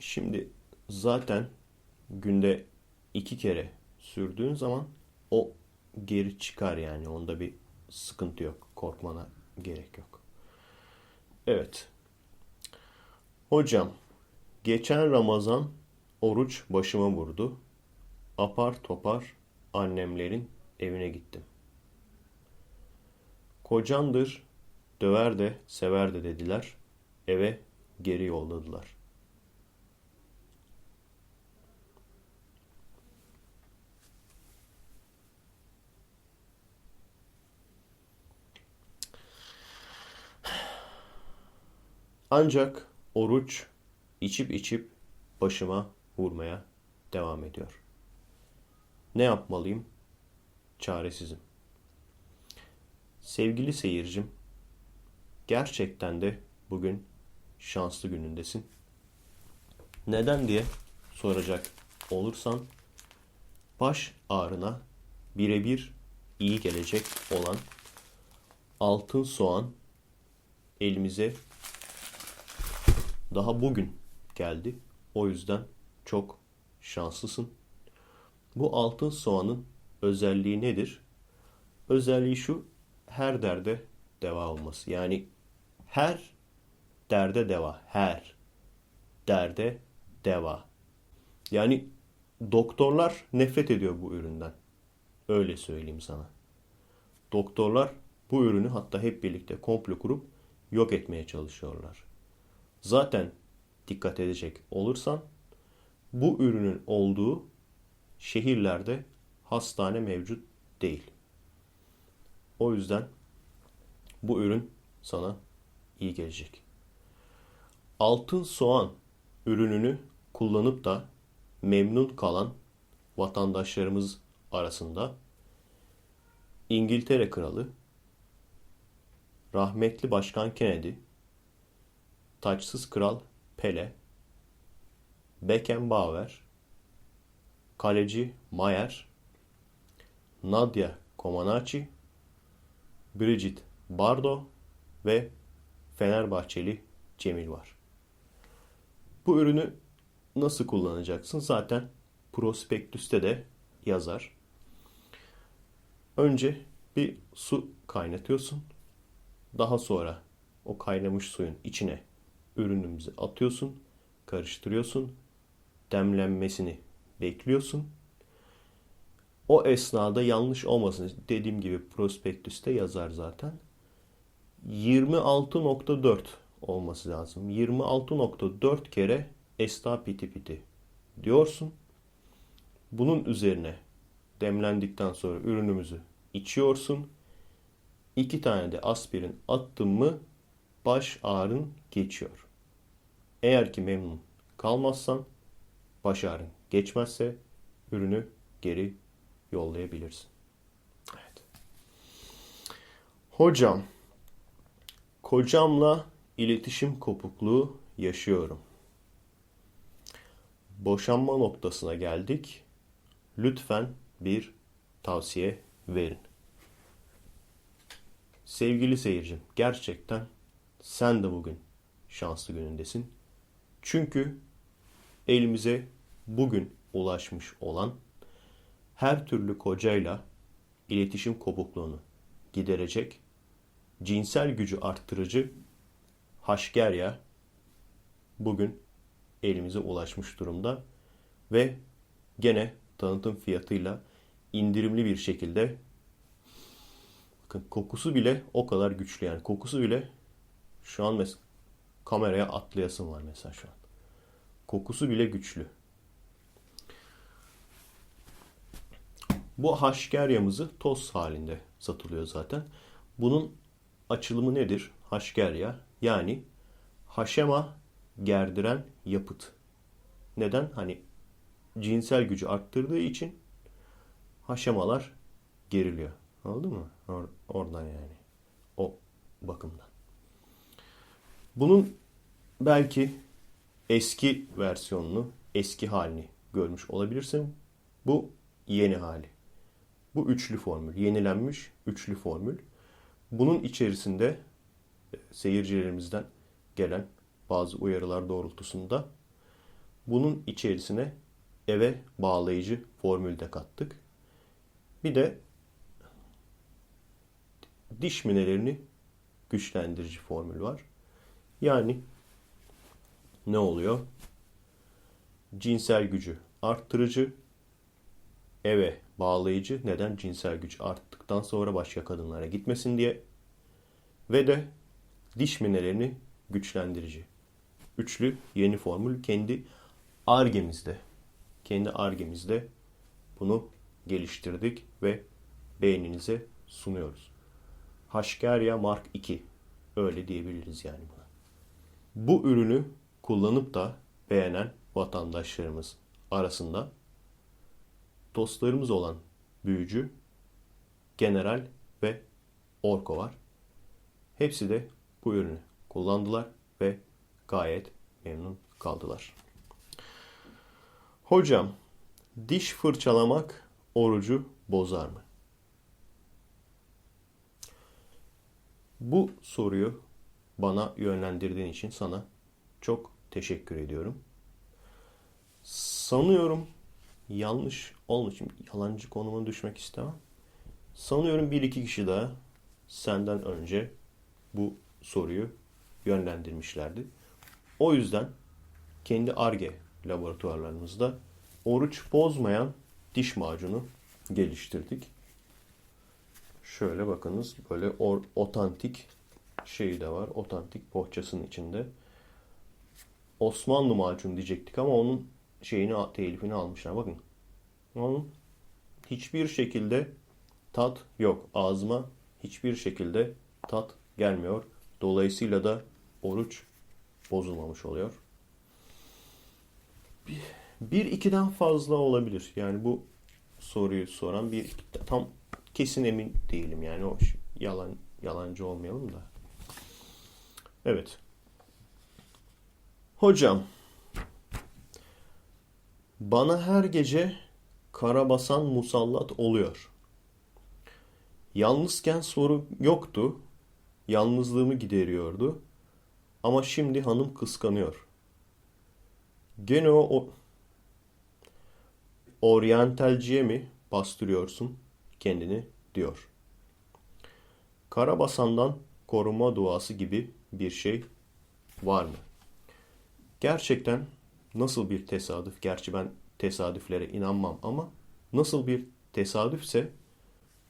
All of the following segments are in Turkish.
Şimdi zaten günde iki kere sürdüğün zaman o geri çıkar yani. Onda bir sıkıntı yok. Korkmana gerek yok. Evet. Hocam, geçen Ramazan oruç başıma vurdu. Apar topar annemlerin evine gittim. Kocandır, döver de sever de dediler. Eve geri yolladılar. Ancak oruç içip içip başıma vurmaya devam ediyor. Ne yapmalıyım? Çaresizim. Sevgili seyircim, gerçekten de bugün şanslı günündesin. Neden diye soracak olursan, baş ağrına birebir iyi gelecek olan altın soğan elimize daha bugün geldi. O yüzden çok şanslısın. Bu altın soğanın özelliği nedir? Özelliği şu, her derde deva olması. Yani her derde deva, her derde deva. Yani doktorlar nefret ediyor bu üründen. Öyle söyleyeyim sana. Doktorlar bu ürünü hatta hep birlikte komplo kurup yok etmeye çalışıyorlar. Zaten dikkat edecek olursan bu ürünün olduğu şehirlerde hastane mevcut değil. O yüzden bu ürün sana iyi gelecek. Altın soğan ürününü kullanıp da memnun kalan vatandaşlarımız arasında İngiltere Kralı, rahmetli Başkan Kennedy, taçsız kral Pele, Beckenbauer, kaleci Mayer, Nadia Comaneci, Brigitte Bardot ve Fenerbahçeli Cemil var. Bu ürünü nasıl kullanacaksın? Zaten prospektüste de yazar. Önce bir su kaynatıyorsun. Daha sonra o kaynamış suyun içine ürünümüzü atıyorsun, karıştırıyorsun, demlenmesini bekliyorsun. O esnada yanlış olmasın. Dediğim gibi prospektüste yazar zaten. 26.4 olması lazım. 26.4 kere esta piti piti diyorsun. Bunun üzerine demlendikten sonra ürünümüzü içiyorsun. İki tane de aspirin attın mı baş ağrın geçiyor. Eğer ki memnun kalmazsan baş ağrın geçmezse ürünü geri yollayabilirsin. Evet. Hocam, kocamla iletişim kopukluğu yaşıyorum. Boşanma noktasına geldik. Lütfen bir tavsiye verin. Sevgili seyircim, gerçekten sen de bugün şanslı günündesin. Çünkü elimize bugün ulaşmış olan her türlü kocayla iletişim kopukluğunu giderecek cinsel gücü arttırıcı Haşgerya bugün elimize ulaşmış durumda ve gene tanıtım fiyatıyla indirimli bir şekilde bakın kokusu bile o kadar güçlü yani kokusu bile şu an mesela kameraya atlayasın var mesela şu an. Kokusu bile güçlü. Bu haşkeryamızı toz halinde satılıyor zaten. Bunun açılımı nedir? Haşkerya yani haşema gerdiren yapıt. Neden? Hani cinsel gücü arttırdığı için haşemalar geriliyor. Anladın mı? Or- oradan yani. O bakımdan. Bunun belki eski versiyonunu, eski halini görmüş olabilirsin. Bu yeni hali. Bu üçlü formül, yenilenmiş üçlü formül. Bunun içerisinde e, seyircilerimizden gelen bazı uyarılar doğrultusunda Bunun içerisine eve bağlayıcı formül de kattık. Bir de diş minelerini güçlendirici formül var. Yani ne oluyor? Cinsel gücü arttırıcı, eve bağlayıcı. Neden? Cinsel güç arttıktan sonra başka kadınlara gitmesin diye. Ve de diş minelerini güçlendirici. Üçlü yeni formül kendi argemizde. Kendi argemizde bunu geliştirdik ve beğeninize sunuyoruz. Haşkerya Mark II. Öyle diyebiliriz yani buna. Bu ürünü kullanıp da beğenen vatandaşlarımız arasında dostlarımız olan büyücü, general ve orko var. Hepsi de bu ürünü kullandılar ve gayet memnun kaldılar. Hocam, diş fırçalamak orucu bozar mı? Bu soruyu bana yönlendirdiğin için sana çok teşekkür ediyorum. Sanıyorum yanlış olmuş. Şimdi yalancı konuma düşmek istemem. Sanıyorum bir iki kişi daha senden önce bu soruyu yönlendirmişlerdi. O yüzden kendi ARGE laboratuvarlarımızda oruç bozmayan diş macunu geliştirdik. Şöyle bakınız böyle or, otantik şeyi de var. Otantik poğaçasının içinde. Osmanlı macun diyecektik ama onun şeyini telifini almışlar. Bakın. Onun hiçbir şekilde tat yok. Ağzıma hiçbir şekilde tat gelmiyor. Dolayısıyla da oruç bozulmamış oluyor. Bir, bir ikiden fazla olabilir. Yani bu soruyu soran bir tam kesin emin değilim yani o yalan yalancı olmayalım da. Evet. Hocam bana her gece karabasan musallat oluyor. Yalnızken soru yoktu. Yalnızlığımı gideriyordu. Ama şimdi hanım kıskanıyor. Gene o, o oryantalciye mi bastırıyorsun kendini diyor. Karabasandan koruma duası gibi bir şey var mı? Gerçekten nasıl bir tesadüf? Gerçi ben tesadüflere inanmam ama nasıl bir tesadüfse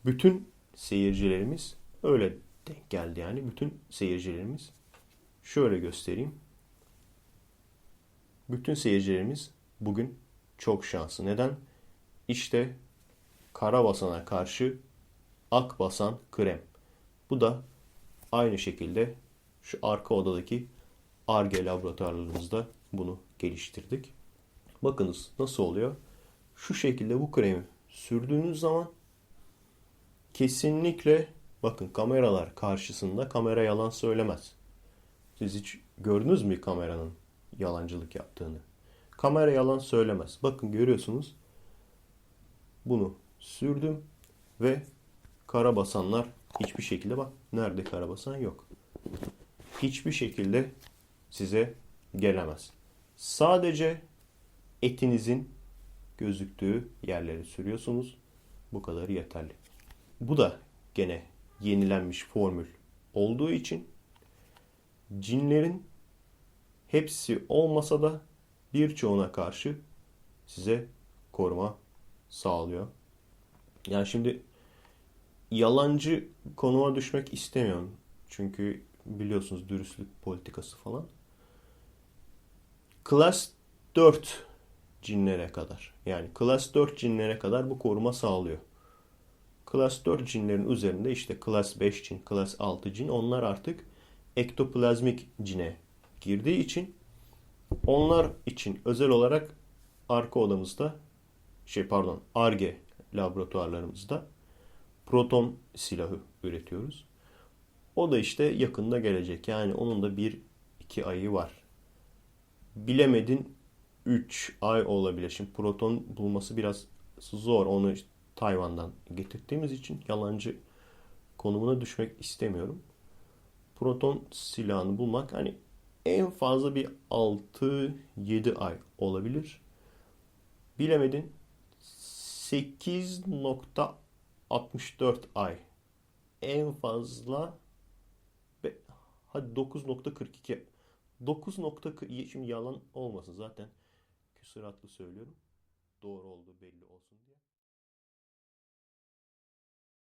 bütün seyircilerimiz öyle denk geldi yani. Bütün seyircilerimiz şöyle göstereyim. Bütün seyircilerimiz bugün çok şanslı. Neden? İşte kara basana karşı ak basan krem. Bu da aynı şekilde şu arka odadaki ARGE laboratuvarlarımızda bunu geliştirdik. Bakınız nasıl oluyor. Şu şekilde bu kremi sürdüğünüz zaman kesinlikle bakın kameralar karşısında kamera yalan söylemez. Siz hiç gördünüz mü kameranın yalancılık yaptığını? Kamera yalan söylemez. Bakın görüyorsunuz. Bunu sürdüm ve karabasanlar hiçbir şekilde bak nerede karabasan yok. Hiçbir şekilde size gelemez. Sadece etinizin gözüktüğü yerleri sürüyorsunuz. Bu kadar yeterli. Bu da gene yenilenmiş formül olduğu için cinlerin hepsi olmasa da birçoğuna karşı size koruma sağlıyor. Yani şimdi yalancı konuma düşmek istemiyorum. Çünkü biliyorsunuz dürüstlük politikası falan. Class 4 cinlere kadar. Yani Class 4 cinlere kadar bu koruma sağlıyor. Class 4 cinlerin üzerinde işte Class 5 cin, Class 6 cin onlar artık ektoplazmik cine girdiği için onlar için özel olarak arka odamızda şey pardon ARGE laboratuvarlarımızda proton silahı üretiyoruz. O da işte yakında gelecek. Yani onun da bir iki ayı var. Bilemedin 3 ay olabilir. Şimdi proton bulması biraz zor. Onu Tayvan'dan getirdiğimiz için yalancı konumuna düşmek istemiyorum. Proton silahını bulmak hani En fazla bir 6-7 ay olabilir. Bilemedin 8.64 ay. En fazla hadi 9.42 9.40 şimdi yalan olmasın zaten küsuratlı söylüyorum. Doğru olduğu belli olsun diye.